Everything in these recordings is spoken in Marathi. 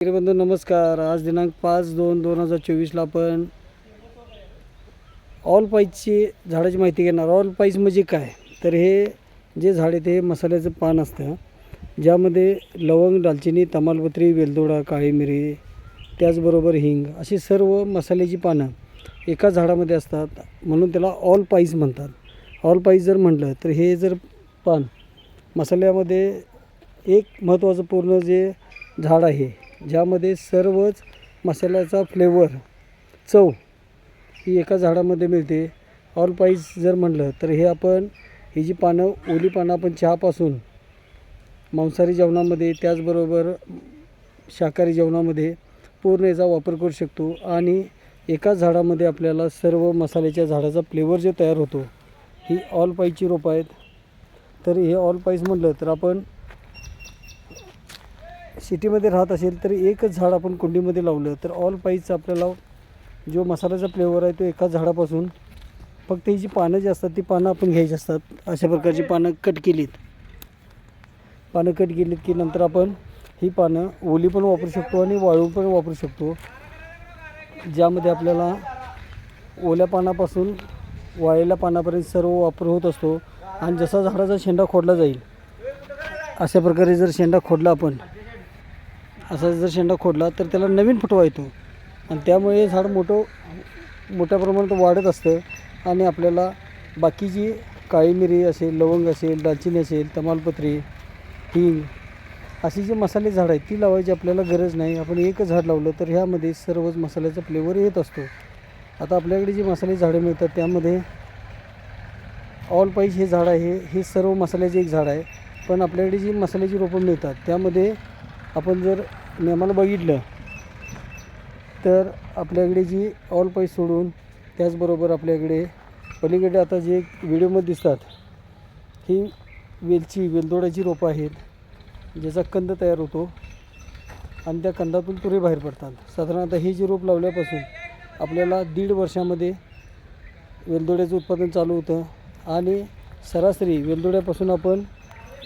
बंधू नमस्कार. आज दिनांक पाच दोन दोन हजार चोवीसला आपण ऑल पाईजची झाडाची माहिती घेणार. ऑल पाईज म्हणजे काय? तर हे जे झाड आहे ते मसाल्याचं पान असतं. ज्यामध्ये लवंग दालचिनी तमालपत्री वेलदोडा काळी मिरी त्याचबरोबर हिंग अशी सर्व मसाल्याची पानं एका झाडामध्ये असतात. म्हणून त्याला ऑल पाईज म्हणतात. ऑल पाईज जर म्हटलं तर हे जर पान मसाल्यामध्ये एक महत्त्वाचं पूर्ण जे झाड आहे ज्यामध्ये सर्वच मसाल्याचा फ्लेवर चव ही एका झाडामध्ये मिळते. ऑल पाईज जर म्हटलं तर हे आपण ही जी पानं ओली पानं आपण चहापासून मांसाहारी जेवणामध्ये त्याचबरोबर शाकाहारी जेवणामध्ये पूर्ण याचा वापर करू शकतो. आणि एकाच झाडामध्ये आपल्याला सर्व मसाल्याच्या झाडाचा फ्लेवर जो तयार होतो ही ऑल पाईजची रोपं आहेत. तर हे ऑल पाईज म्हटलं तर आपण सिटीमध्ये राहत असेल तर एकच झाड आपण कुंडीमध्ये लावलं तर ऑल पाईजचा आपल्याला जो मसाल्याचा फ्लेवर आहे तो एकाच झाडापासून फक्त ही जी पानं जी असतात ती पानं आपण घ्यायची असतात. अशा प्रकारची पानं कट केलीत. पानं कट केलीत की नंतर आपण ही पानं ओली पण वापरू शकतो आणि वाळू पण वापरू शकतो. ज्यामध्ये आपल्याला ओल्या पानापासून वाळलेल्या पानापर्यंत सर्व वापर होत असतो. आणि जसा झाडाचा शेंडा खोडला जाईल अशा प्रकारे जर शेंडा खोडला आपण असा जर शेंडा खोडला तर त्याला नवीन फुटवा येतो. आणि त्यामुळे झाड मोठं मोठ्या प्रमाणात वाढत असतं आणि आपल्याला बाकीची काळी मिरी असेल लवंग असेल दालचिनी असेल तमालपत्री हिंग अशी जी मसाले झाड आहेत ती लावायची आपल्याला गरज नाही. आपण एकच झाड लावलं तर ह्यामध्ये सर्वच मसाल्याचा फ्लेवर येत असतो. आता आपल्याकडे जी मसाले झाडं मिळतात त्यामध्ये ऑल पाईज हे झाड आहे. हे सर्व मसाल्याचे एक झाड आहे. पण आपल्याकडे जी मसाल्याची रोपं मिळतात त्यामध्ये आपण जर नियमाला बघितलं तर आपल्याकडे जी ऑल पाईज सोडून त्याचबरोबर आपल्याकडे पलीकडे आता जे व्हिडिओमध्ये दिसतात ही वेलची वेलदोड्याची रोपं आहेत ज्याचा कंद तयार होतो आणि त्या कंदातून तुरे बाहेर पडतात. साधारणतः हे जी रोप लावल्यापासून आपल्याला दीड वर्षामध्ये वेलदोड्याचं उत्पादन चालू होतं आणि सरासरी वेलदोड्यापासून आपण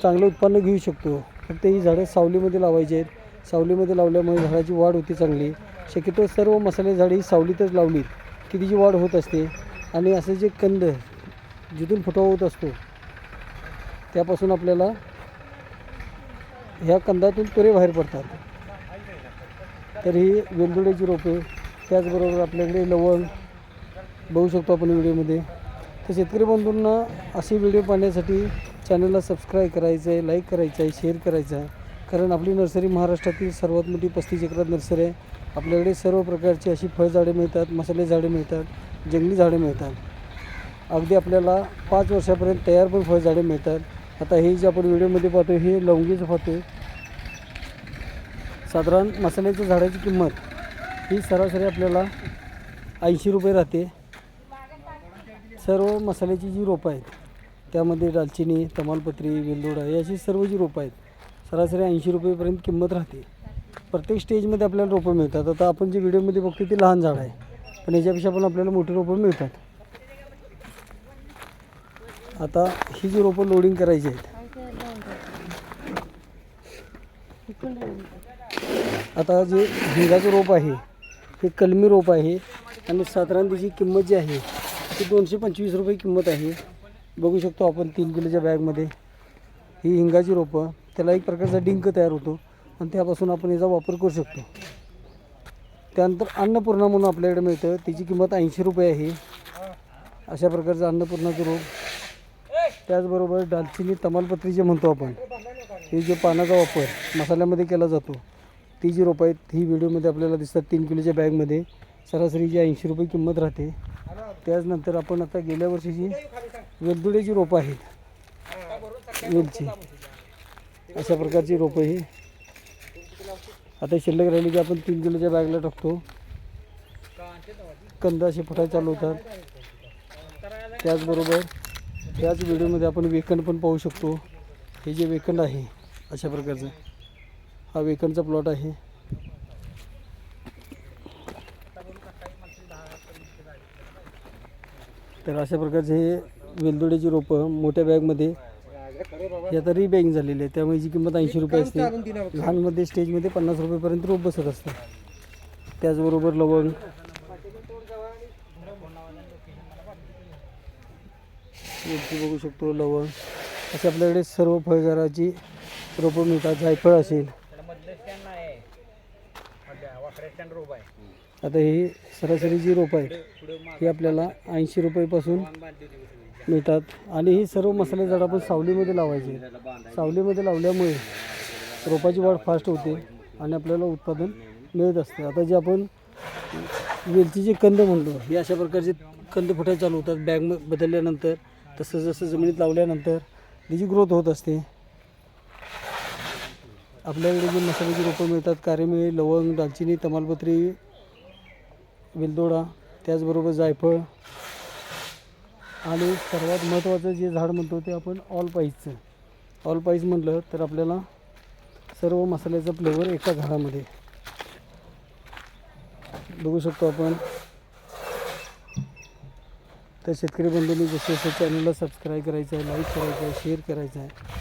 चांगलं उत्पन्न घेऊ शकतो. फक्त ही झाडं सावलीमध्ये लावायची आहेत. सावलीमध्ये लावल्यामुळे झाडाची वाढ होते चांगली. शक्यतो सर्व मसाले झाडे ही सावलीतच लावलीत. की तिची वाढ होत असते आणि असे जे कंद जिथून फुटवा होत असतो त्यापासून आपल्याला ह्या कंदातून तुरे बाहेर पडतात. तर ही वेलदोड्याची रोपे त्याचबरोबर आपल्याकडे लवंग बघू शकतो आपण व्हिडिओमध्ये. तर शेतकरी बंधूंना असे व्हिडिओ पाहण्यासाठी चॅनलला सबस्क्राईब करायचं आहे लाईक करायचं आहे शेअर करायचं आहे कारण आपली नर्सरी महाराष्ट्रातील सर्वात मोठी पस्तीस एकरात नर्सरी आहे. आपल्याकडे सर्व प्रकारची अशी फळझाडे मिळतात मसाले झाडे मिळतात जंगली झाडे मिळतात. अगदी आपल्याला पाच वर्षापर्यंत तयार पण फळझाडे मिळतात. आता हे जे आपण व्हिडिओमध्ये पाहतो हे लवंगीचं पाहतो साधारण मसाल्याच्या झाडाची किंमत ही सरासरी आपल्याला ऐंशी रुपये राहते. सर्व मसाल्याची जी रोपं आहेत त्यामध्ये दालचिनी तमालपत्री वेलदोडा ही अशी सर्व जी रोपं आहेत सरासरी ऐंशी रुपयेपर्यंत किंमत राहते. प्रत्येक स्टेजमध्ये आपल्याला रोपं मिळतात. आता आपण जे व्हिडिओमध्ये बघतो ते लहान झाड आहे पण याच्यापेक्षा पण आपल्याला मोठी रोपं मिळतात. आता ही जी रोपं लोडिंग करायची आहेत. आता जे हिंगाचं रोप आहे हे कलमी रोप आहे आणि साधारण त्याची किंमत जी आहे ती दोनशे पंचवीस रुपये किंमत आहे. बघू शकतो आपण तीन किलोच्या बॅगमध्ये. ही हिंगाची रोपं त्याला एक प्रकारचा डिंक तयार होतो आणि त्यापासून आपण याचा वापर करू शकतो. त्यानंतर अन्नपूर्णा म्हणून आपल्याकडे मिळतं. त्याची किंमत ऐंशी रुपये आहे. अशा प्रकारचं अन्नपूर्णाचं रोप. त्याचबरोबर दालचिनी तमालपत्री जे म्हणतो आपण हे जे पानाचा वापर मसाल्यामध्ये केला जातो ती जी रोपं आहेत ही व्हिडिओमध्ये आपल्याला दिसतात तीन किलोच्या बॅगमध्ये. सरासरी जी ऐंशी रुपये किंमत राहते. त्याचनंतर आपण आता गेल्या वर्षीची वेलदुड्याची रोपं आहेत. वेलची. अशा प्रकारची रोपं ही. आता शिल्लक राहिली की आपण तीन किलोच्या बॅगला टाकतो. कंद असे फुटायला चालू होतात. त्याचबरोबर त्याच व्हिडिओमध्ये आपण वेकंड पण पाहू शकतो. हे जे वेकंड आहे अशा प्रकारचं. हा वेकंडचा प्लॉट आहे. तर अशा प्रकारचे हे वेलदोड्याची रोपं मोठ्या बॅगमध्ये. ही आता रिबॅगिंग झालेली आहे त्यामुळे जी किंमत ऐंशी रुपये असते. लहानमध्ये स्टेजमध्ये पन्नास रुपयेपर्यंत रोप बसत असतं त्याचबरोबर लवंग. बघू शकतो लवंग. असे आपल्याकडे सर्व फळझाडाची रोपं मिळतात. जायफळ असेल. आता ही सरासरी जी रोपं आहेत ही आपल्याला ऐंशी रुपयेपासून मिळतात. आणि ही सर्व मसाले झाड आपण सावलीमध्ये लावायचे. सावलीमध्ये लावल्यामुळे रोपाची वाढ फास्ट होते आणि आपल्याला उत्पादन मिळत असते. आता जे आपण वेलचीचे कंद म्हणतो हे अशा प्रकारचे कंद फुटायला चालू होतात. बॅग बदलल्यानंतर तसं जसं जमिनीत लावल्यानंतर त्याची ग्रोथ होत असते आपल्याकडे जे मसाल्याची रोपं मिळतात कारेमिळी लवंग दालचिनी तमालपत्री वेलदोडा त्याचबरोबर जायफळ आणि सर्वात महत्त्वाचं जे झाड म्हणतो ते आपण ऑल पाईजचं ऑल पाईज म्हटलं तर आपल्याला सर्व मसाल्याचा फ्लेवर एका झाडामध्ये. बघू शकतो आपण. तर शेतकरी बंधूंनी जसे जसं चॅनलला सबस्क्राईब करायचं आहे लाईक करायचं आहे शेअर करायचं आहे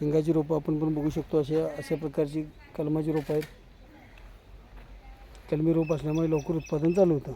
शेंगाची रोपं आपण पण बघू शकतो अशा अशा प्रकारची कलमाची रोपं आहेत. कलमी रोप असल्यामुळे लवकर उत्पादन चालू होतं.